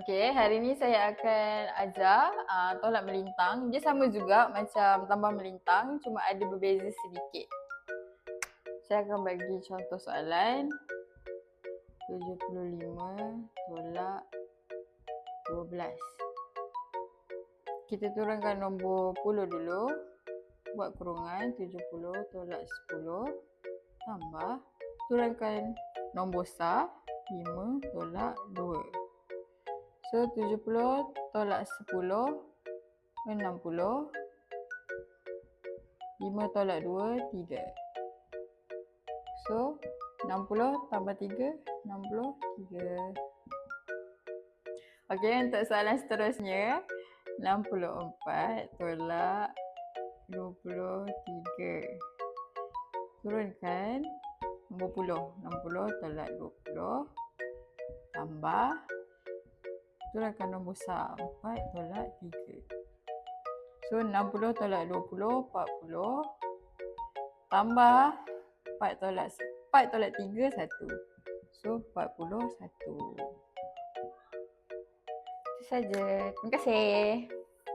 Okey, hari ni saya akan ajar uh, tolak melintang. Dia sama juga macam tambah melintang, cuma ada berbeza sedikit. Saya akan bagi contoh soalan. 75 tolak 12. Kita turunkan nombor puluh dulu. Buat kurungan 70 tolak 10. Tambah. Turunkan nombor sah 5 tolak 2. So 70 tolak 10 60 5 tolak 2 3 So 60 tambah 3 63 Okey untuk soalan seterusnya 64 tolak 23 Turunkan nombor puluh 60 tolak 20 Tambah Turunkan nombor besar 4 tolak 3. So 60 tolak 20, 40. Tambah 4 tolak 4 tolak 3, 1. So 41. Itu saja. Terima kasih.